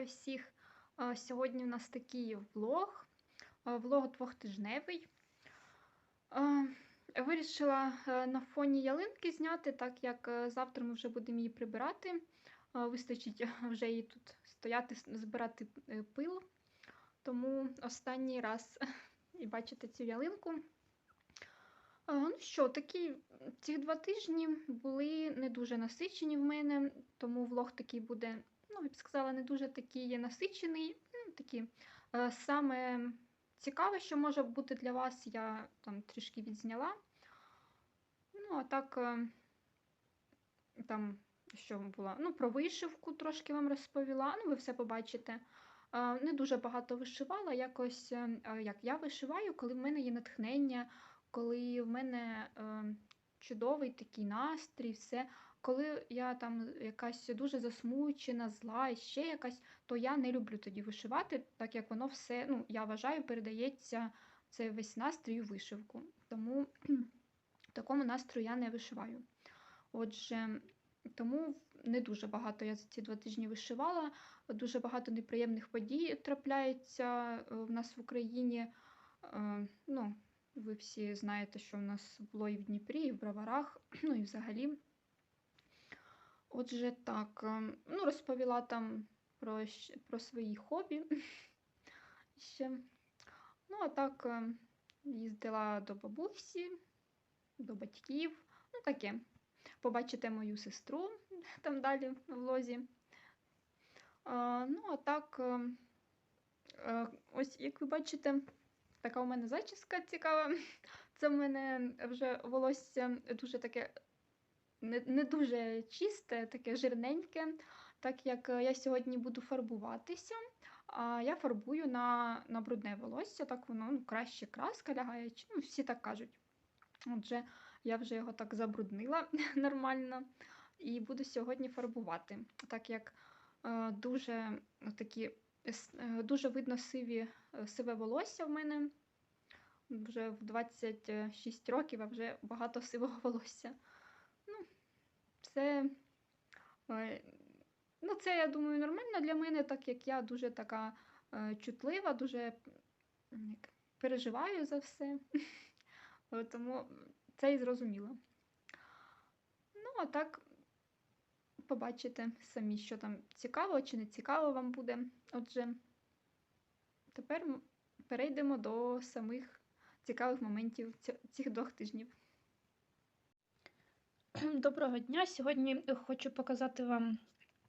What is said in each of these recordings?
Вітаю всіх! Сьогодні у нас такий влог, влог двохтижневий. Вирішила е, на фоні ялинки зняти, так як е, завтра ми вже будемо її прибирати. Вистачить вже її тут стояти, збирати е, пил. Тому останній раз і бачите цю ялинку. Ну що, такі ці два тижні були не дуже насичені в мене, тому влог такий буде, ну, я б сказала, не дуже такий насичений. Ну, такі, е, саме цікаве, що може бути для вас, я там трішки відзняла. Ну, а так, е, там, що було, ну, про вишивку трошки вам розповіла, ну, ви все побачите. Е, Не дуже багато вишивала, якось як я вишиваю, коли в мене є натхнення, коли в мене чудовий такий настрій, все. Коли я там якась дуже засмучена, зла, і ще якась, то я не люблю тоді вишивати, так як воно все, ну, я вважаю, передається цей весь настрій у вишивку. Тому в такому настрою я не вишиваю. Отже, тому не дуже багато я за ці два тижні вишивала. Дуже багато неприємних подій трапляється е, в нас в Україні. Е, Ну, ви всі знаєте, що в нас було і в Дніпрі, і в Броварах, ну і взагалі. Отже, так, ем, ну, розповіла там про, про свої хобі ще. Ну, а так, ем, їздила до бабусі, до батьків, ну таке. Побачите мою сестру там далі в влозі. А, ну, а так, ем, е, ось як ви бачите, така у мене зачіска цікава. Це в мене вже волосся дуже таке не, не дуже чисте, таке жирненьке, так як е, я сьогодні буду фарбуватися, а я фарбую на, на брудне волосся, так воно ну, краще краска лягає, ну, всі так кажуть. Отже, я вже його так забруднила нормально і буду сьогодні фарбувати, так як е, дуже ну, такі, е, дуже видно сиві, е, сиве волосся в мене. Вже в 26 років, а вже багато сивого волосся. Це, е, ну, це, я думаю, нормально для мене, так як я дуже така е, чутлива, дуже переживаю за все. Тому це і зрозуміло. Ну, а так, побачите самі, що там цікаво чи не цікаво вам буде. Отже, тепер перейдемо до самих цікавих моментів цих двох тижнів. Доброго дня! Сьогодні хочу показати вам,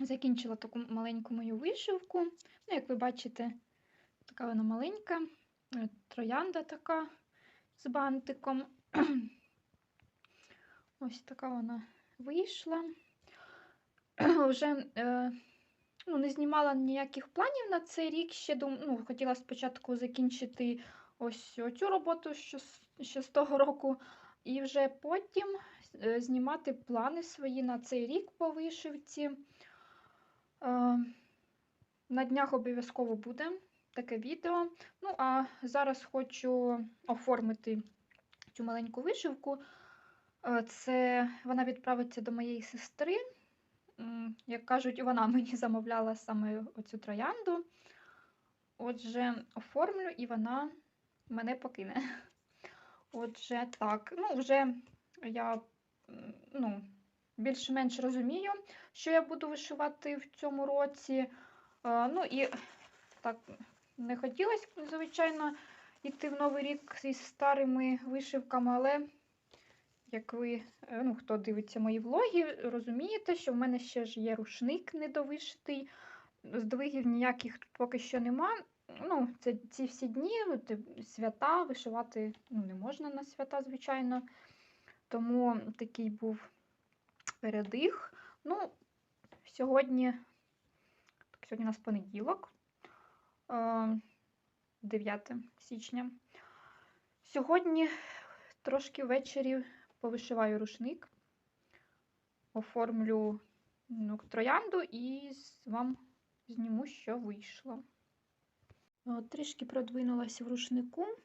закінчила таку маленьку мою вишивку. Ну, як ви бачите, така вона маленька, е, троянда така з бантиком. Ось така вона вийшла. Вже е, ну, не знімала ніяких планів на цей рік. Ще дум... ну, хотіла спочатку закінчити ось цю роботу ще з того року, і вже потім е, знімати плани свої на цей рік по вишивці. Е, на днях обов'язково буде таке відео. Ну, а зараз хочу оформити цю маленьку вишивку. Е, Це вона відправиться до моєї сестри. Як кажуть, вона мені замовляла саме оцю троянду. Отже, оформлю і вона мене покине. Отже, так, ну, вже я ну, більш-менш розумію, що я буду вишивати в цьому році. Е, Ну і так, не хотілося, звичайно, йти в новий рік зі старими вишивками, але як ви, е, ну, хто дивиться мої влоги, розумієте, що в мене ще ж є рушник недовишитий, здвигів ніяких тут поки що нема. Ну, це ці всі дні, е, свята, вишивати ну, не можна на свята, звичайно. Тому такий був передих. Ну, сьогодні, так, сьогодні у нас понеділок, е, 9 січня. Сьогодні трошки ввечері повишиваю рушник, оформлю ну, троянду і вам зніму, що вийшло. Трішки продвинулася в рушнику, е,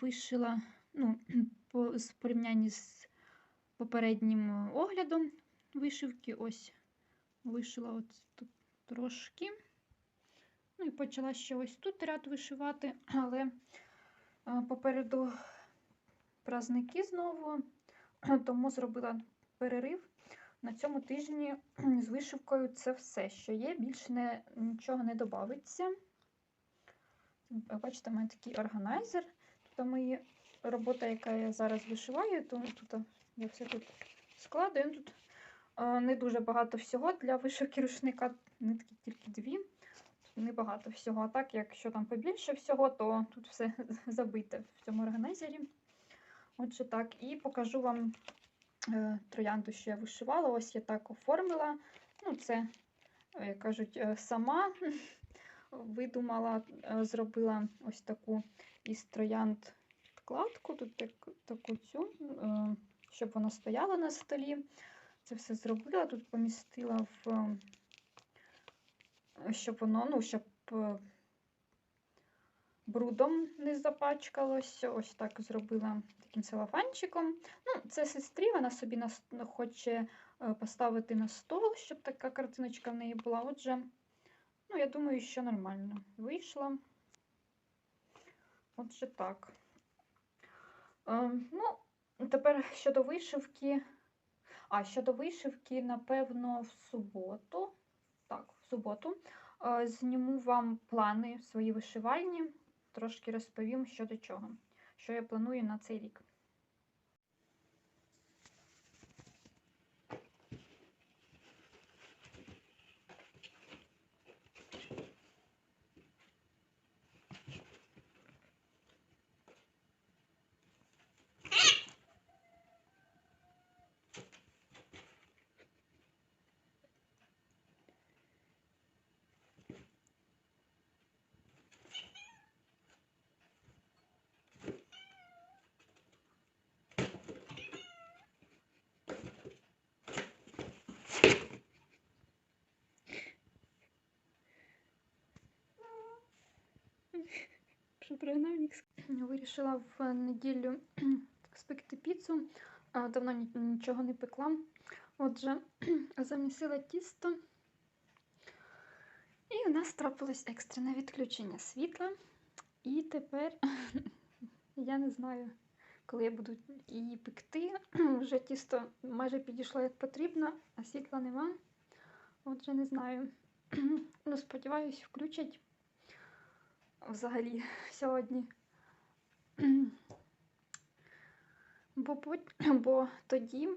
вишила ну, по, з порівнянні з попереднім е, оглядом вишивки. Ось вишила от тут трошки. Ну і почала ще ось тут ряд вишивати, але е, попереду праздники знову, тому зробила перерив. На цьому тижні з вишивкою це все, що є. Більше не, нічого не додається. Бачите, у мене такий органайзер. Тут мої робота, яка я зараз вишиваю, то тут я все тут складую. Ну, Тут е, не дуже багато всього для вишивки рушника, нитки тільки дві. Тут небагато всього. А так, якщо там побільше всього, то тут все забите в цьому органайзері. Отже, так, і покажу вам е, троянду, що я вишивала. Ось я так оформила. Ну, це, е, як кажуть, е, сама видумала, е, зробила ось таку із троянд підкладку, тут так, таку цю, е, щоб вона стояла на столі. Це все зробила, тут помістила в, е, щоб воно, ну, щоб е, брудом не запачкалось. Ось так зробила таким целофанчиком. Ну, це сестрі, вона собі на, хоче поставити на стол, щоб така картиночка в неї була. Отже, ну, я думаю, що нормально вийшло. Отже, так. Е, ну, тепер щодо вишивки. А, щодо вишивки, напевно, в суботу. Так, в суботу. е, Зніму вам плани свої вишивальні. Трошки розповім, що до чого. Що я планую на цей рік. Прогнав Нікс? Вирішила в неділю спекти піцу. Давно нічого не пекла. Отже, замісила тісто. І у нас трапилось екстрене відключення світла. І тепер я не знаю, коли я буду її пекти. Вже тісто майже підійшло як потрібно, а світла нема. Отже, не знаю. Ну, сподіваюсь, включать взагалі сьогодні. Бо, бо тоді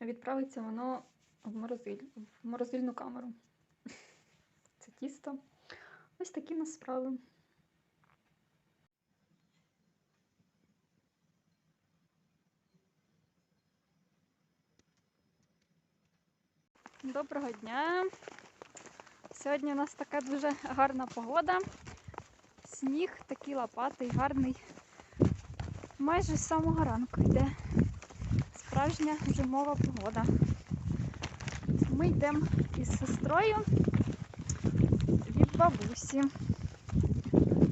відправиться воно в, морозиль, в морозильну камеру. Це тісто. Ось такі в нас справи. Доброго дня! Сьогодні у нас така дуже гарна погода. Сніг такий лопатий, гарний. Майже з самого ранку йде справжня зимова погода. Ми йдемо із сестрою від бабусі.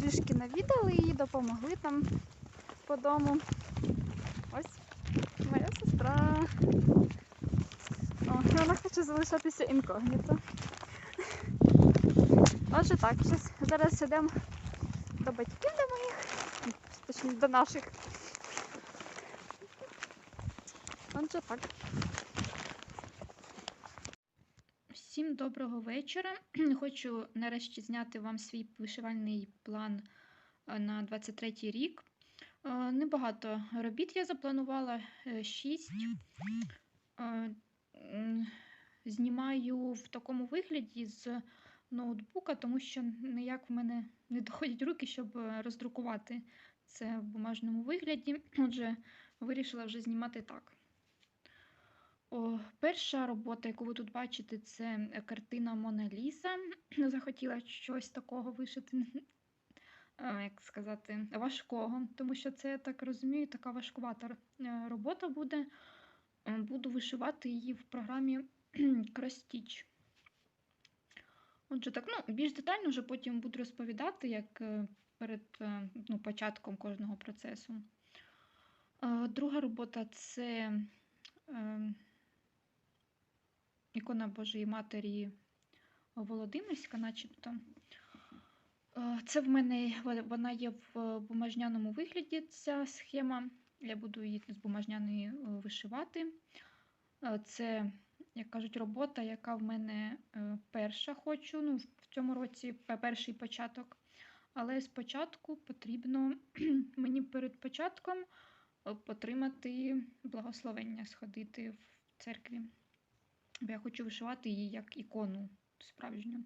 Трішки навідали її, допомогли там по дому. Ось моя сестра. О, вона хоче залишатися інкогніто. Отже так, зараз йдемо до батьків до моїх, точніше до наших. Отже так. Всім доброго вечора. Хочу нарешті зняти вам свій вишивальний план е, на 23 рік. Е, Небагато робіт я запланувала, 6. Знімаю в такому вигляді з ноутбука, тому що ніяк в мене не доходять руки, щоб е, роздрукувати це в бумажному вигляді. Отже, вирішила вже знімати так. О, перша робота, яку ви тут бачите, це е, картина Мона Ліса. Захотіла щось такого вишити, е, як сказати, важкого, тому що це, я так розумію, така важкувата робота буде. Буду вишивати її в програмі Кростіч. Отже, так, ну, більш детально вже потім буду розповідати, як е, перед е, ну, початком кожного процесу. Е, Друга робота це ікона Божої Матері Володимирська, начебто. Це в мене вона- є в бумажняному вигляді. Ця схема. Я буду її з бумажняної вишивати. Це, як кажуть, робота, яка в мене е, перша хочу. Ну, в цьому році перший початок. Але спочатку потрібно мені перед початком е, потримати благословення, сходити в церкві. Бо я хочу вишивати її як ікону справжню.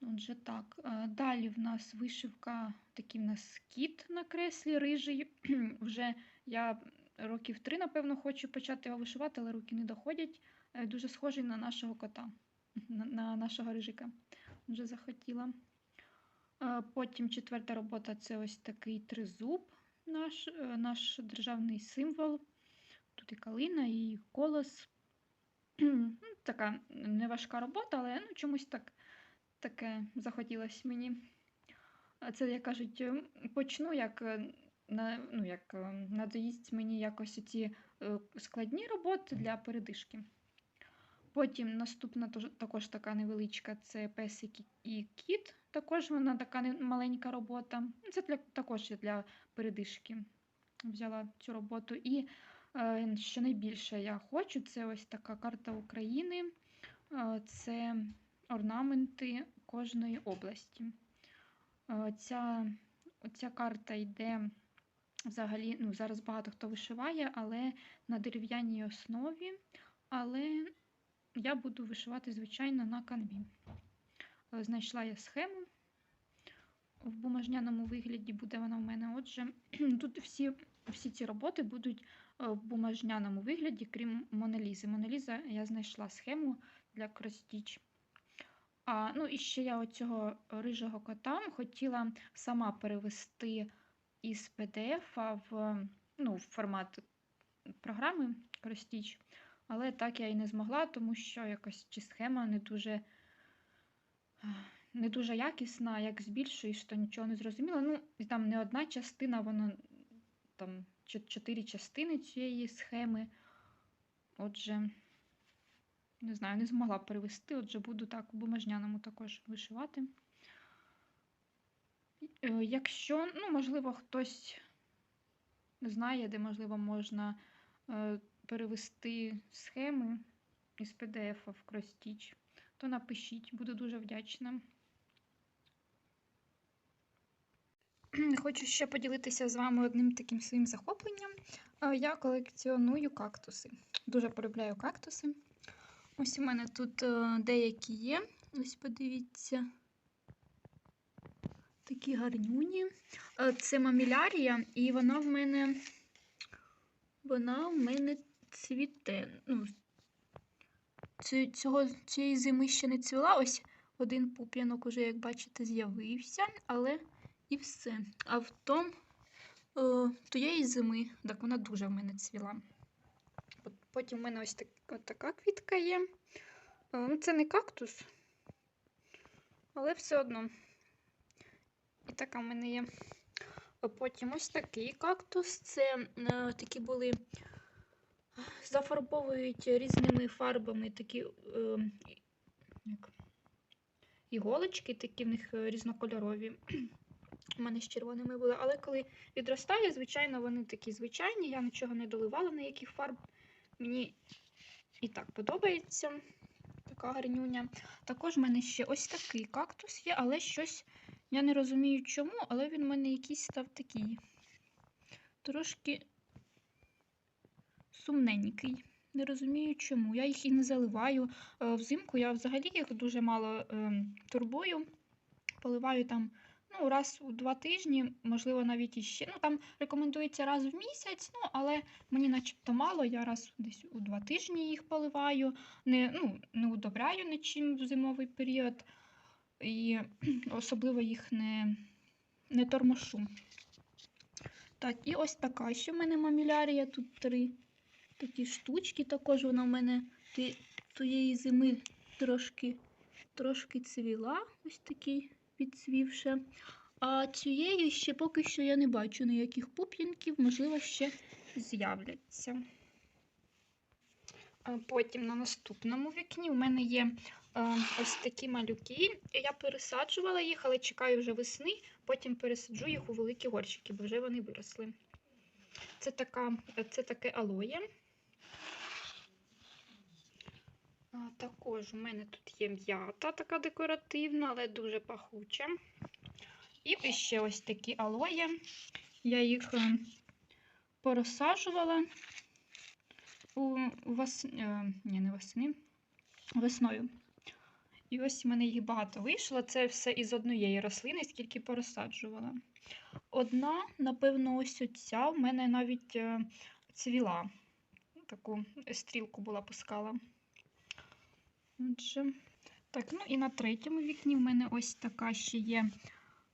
Отже, так. Е, Далі в нас вишивка, такий в нас кіт на креслі рижий. Вже я років три, напевно, хочу почати його вишивати, але руки не доходять. Е, Дуже схожий на нашого кота, на, на нашого рижика. Вже захотіла. Е, Потім четверта робота це ось такий тризуб, наш, е, наш державний символ. Тут і калина, і колос. Ну, Така неважка робота, але ну, чомусь так, таке захотілося мені. Це, як кажуть, почну, як, на, ну, як е, надоїсть мені якось ці е, складні роботи для передишки. Потім наступна також така невеличка це песик і- кіт. Також вона така маленька робота. Ну, Це для, також для передишки взяла цю роботу. І е, що найбільше я хочу, це ось така карта України. Е, Це орнаменти кожної області. Е, Ця, ця карта йде взагалі, ну, зараз багато хто вишиває, але на дерев'яній основі. Але я буду вишивати, звичайно, на канві. Е, Знайшла я схему в бумажняному вигляді, буде вона в мене. Отже, тут всі, всі ці роботи будуть е, в бумажняному вигляді, крім Монолізи. Моноліза я знайшла схему для кростіч. А, ну і ще я оцього рижого кота хотіла сама перевести із PDF в, ну, в формат програми Кростіч. Але так я і не змогла, тому що якось чи схема не дуже, не дуже якісна, як збільшуєш, то нічого не зрозуміло. Ну, і там не одна частина, воно там чотири частини цієї схеми. Отже, не знаю, не змогла перевести, отже, буду так у бумажняному також вишивати. Е, Якщо, ну, можливо, хтось знає, де, можливо, можна е, перевести схеми із PDF в Кростіч, то напишіть, буду дуже вдячна. Хочу ще поділитися з вами одним таким своїм захопленням. Е, Я колекціоную кактуси. Дуже полюбляю кактуси. Ось у мене тут деякі є. Ось подивіться. Такі гарнюні. Е, Це мамілярія, і вона в мене. Вона в мене цвіте. Ну, цього, цієї зими ще не цвіла. Ось один пуп'янок уже, як бачите, з'явився, але і все. А в том е, тієї зими, так вона дуже в мене цвіла. Потім в мене ось так, така квітка є. Е, Ну, це не кактус, але все одно. Така в мене є. Потім ось такий кактус. Це е, такі були. Зафарбовують різними фарбами такі е, як, іголочки, такі в них е, різнокольорові. У мене з червоними були. Але коли відростає, звичайно, вони такі звичайні. Я нічого не доливала ніяких фарб. Мені і так подобається така гарнюня. Також в мене ще ось такий кактус є, але щось я не розумію чому, але він в мене якийсь став такий. Трошки сумненький. Не розумію чому. Я їх і не заливаю. Е, Взимку я взагалі їх дуже мало е, турбую. Поливаю там ну, раз у два тижні, можливо, навіть іще. Ну, там рекомендується раз в місяць, ну, але мені начебто мало. Я раз десь у два тижні їх поливаю, не, ну, не удобряю нічим в зимовий період. І особливо їх не, не тормошу. Так, і ось така ще в мене мамілярія. Тут три такі штучки. Також вона в мене ті- тієї зими трошки, трошки цвіла, ось такий підцвівша. А цієї ще поки що я не бачу ніяких пуп'янків, можливо, ще з'являться. Потім на наступному вікні у мене є ось такі малюки. Я пересаджувала їх, але чекаю вже весни, потім пересаджу їх у великі горщики, бо вже вони виросли. Це, така, це таке алоє. Також у мене тут є м'ята, така декоративна, але дуже пахуча. І ще ось такі алоє. Я їх е, порозсаджувала у вес... е, Ні, не восени, весною. І ось в мене їх багато вийшло. Це все із однієї рослини, скільки порозсаджувала. Одна, напевно, ось оця в мене навіть е, цвіла. Таку стрілку була пускала. Отже, так, ну і на третьому вікні в мене ось така ще є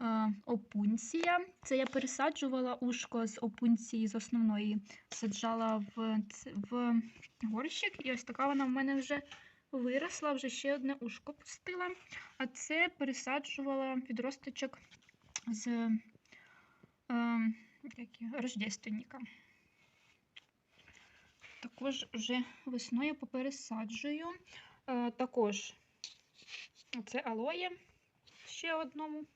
е, опунція. Це я пересаджувала ушко з опунції з основної, саджала в, в горщик, і ось така вона в мене вже виросла, вже ще одне ушко пустила. А це пересаджувала відросточок з е, рождественника. Також вже весною попересаджую. Е, також це алоє ще одному.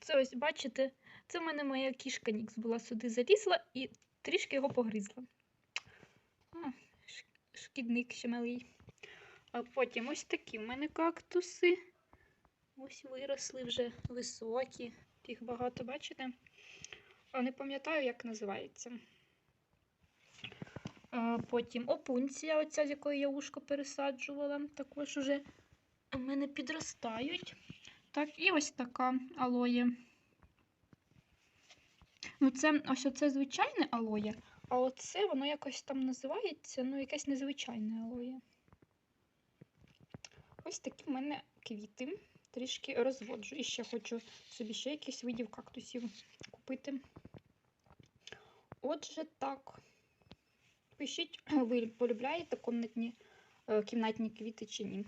Це ось, бачите, це в мене моя кішка Нікс була сюди залізла і трішки його погризла. Шкідник ще малий. А потім ось такі в мене кактуси. Ось виросли вже високі. Їх багато, бачите? А не пам'ятаю, як називається. А, Потім опунція, оця, з якої я ушко пересаджувала, також уже у мене підростають. Так, і ось така алоє. Ну, це ось оце звичайне алоє, а оце воно якось там називається, ну, якесь незвичайне алоє. Ось такі в мене квіти. Трішки розводжу. І ще хочу собі ще якісь видів кактусів купити. Отже, так. Пишіть, ви полюбляєте е, кімнатні квіти чи ні.